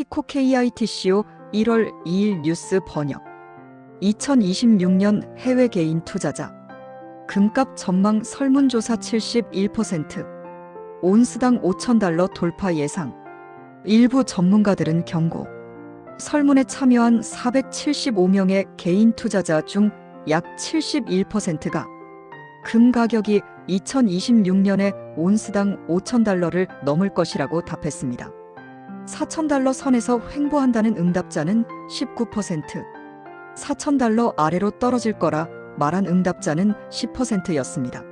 키코 KITCO 1월 2일 뉴스 번역. 2026년 해외 개인 투자자. 금값 전망 설문조사 71% 온스당 5,000달러 돌파 예상. 일부 전문가들은 경고. 설문에 참여한 475명의 개인 투자자 중 약 71%가 금 가격이 2026년에 온스당 5,000달러를 넘을 것이라고 답했습니다. 4,000달러 선에서 횡보한다는 응답자는 19%, 4,000달러 아래로 떨어질 거라 말한 응답자는 10%였습니다.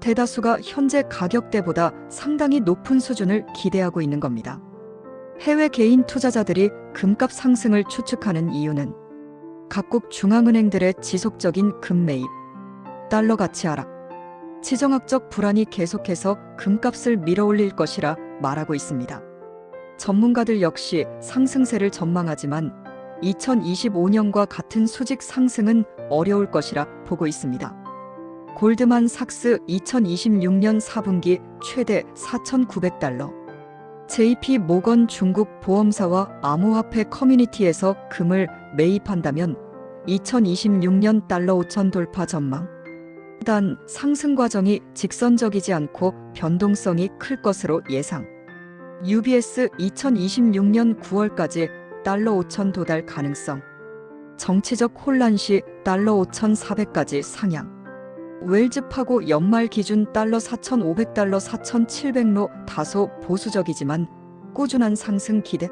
대다수가 현재 가격대보다 상당히 높은 수준을 기대하고 있는 겁니다. 해외 개인 투자자들이 금값 상승을 추측하는 이유는 각국 중앙은행들의 지속적인 금 매입, 달러 가치 하락, 지정학적 불안이 계속해서 금값을 밀어올릴 것이라 말하고 있습니다. 전문가들 역시 상승세를 전망하지만 2025년과 같은 수직 상승은 어려울 것이라 보고 있습니다. 골드만 삭스 2026년 4분기 최대 4,900달러. JP 모건 중국 보험사와 암호화폐 커뮤니티에서 금을 매입한다면 2026년 달러 5천 돌파 전망. 단 상승 과정이 직선적이지 않고 변동성이 클 것으로 예상. UBS 2026년 9월까지 달러 5천 도달 가능성. 정치적 혼란 시 달러 5,400까지 상향. 웰즈파고 연말 기준 달러 4,500달러 4,700로 다소 보수적이지만 꾸준한 상승 기대.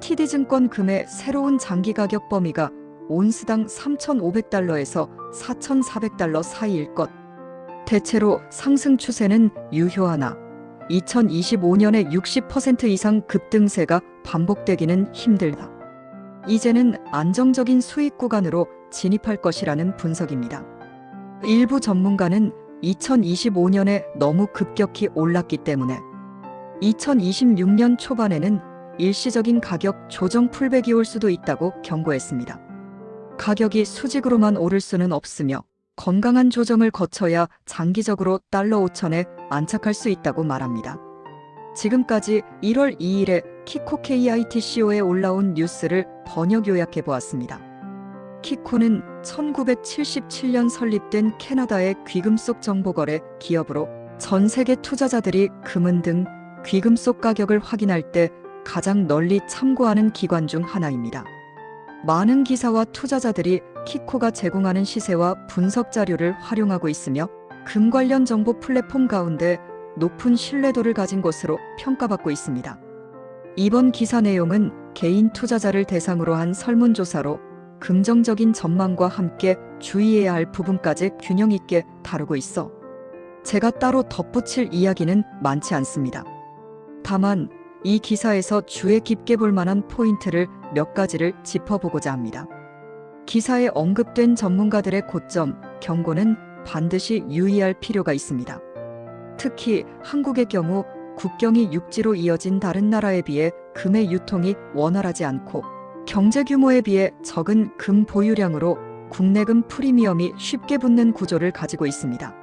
TD증권 금의 새로운 장기 가격 범위가 온스당 3,500달러에서 4,400달러 사이일 것. 대체로 상승 추세는 유효하나 2025년에 60% 이상 급등세가 반복되기는 힘들다. 이제는 안정적인 수익 구간으로 진입할 것이라는 분석입니다. 일부 전문가는 2025년에 너무 급격히 올랐기 때문에 2026년 초반에는 일시적인 가격 조정 풀백이 올 수도 있다고 경고했습니다. 가격이 수직으로만 오를 수는 없으며 건강한 조정을 거쳐야 장기적으로 달러 5천에 안착할 수 있다고 말합니다. 지금까지 1월 2일에 키코 KITCO에 올라온 뉴스를 번역 요약해 보았습니다. 키코는 1977년 설립된 캐나다의 귀금속 정보거래 기업으로 전 세계 투자자들이 금은 등 귀금속 가격을 확인할 때 가장 널리 참고하는 기관 중 하나입니다. 많은 기사와 투자자들이 키코가 제공하는 시세와 분석 자료를 활용하고 있으며 금 관련 정보 플랫폼 가운데 높은 신뢰도를 가진 것으로 평가받고 있습니다. 이번 기사 내용은 개인 투자자를 대상으로 한 설문조사로 긍정적인 전망과 함께 주의해야 할 부분까지 균형 있게 다루고 있어 제가 따로 덧붙일 이야기는 많지 않습니다. 다만 이 기사에서 주의 깊게 볼 만한 포인트를 몇 가지를 짚어보고자 합니다. 기사에 언급된 전문가들의 고점, 경고는 반드시 유의할 필요가 있습니다. 특히 한국의 경우 국경이 육지로 이어진 다른 나라에 비해 금의 유통이 원활하지 않고 경제 규모에 비해 적은 금 보유량으로 국내 금 프리미엄이 쉽게 붙는 구조를 가지고 있습니다.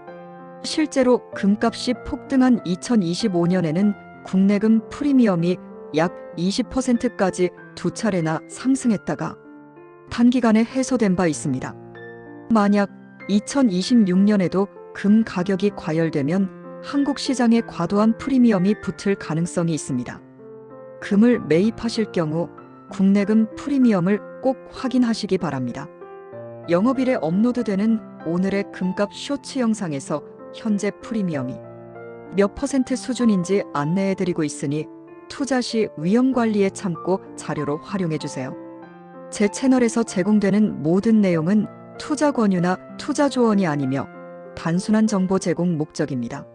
실제로 금값이 폭등한 2025년에는 국내 금 프리미엄이 약 20%까지 두 차례나 상승했다가 단기간에 해소된 바 있습니다. 만약 2026년에도 금 가격이 과열되면 한국 시장에 과도한 프리미엄이 붙을 가능성이 있습니다. 금을 매입하실 경우 국내금 프리미엄을 꼭 확인하시기 바랍니다. 영업일에 업로드되는 오늘의 금값 쇼츠 영상에서 현재 프리미엄이 몇 퍼센트 수준인지 안내해드리고 있으니 투자 시 위험 관리에 참고 자료로 활용해 주세요. 제 채널에서 제공되는 모든 내용은 투자 권유나 투자 조언이 아니며 단순한 정보 제공 목적입니다.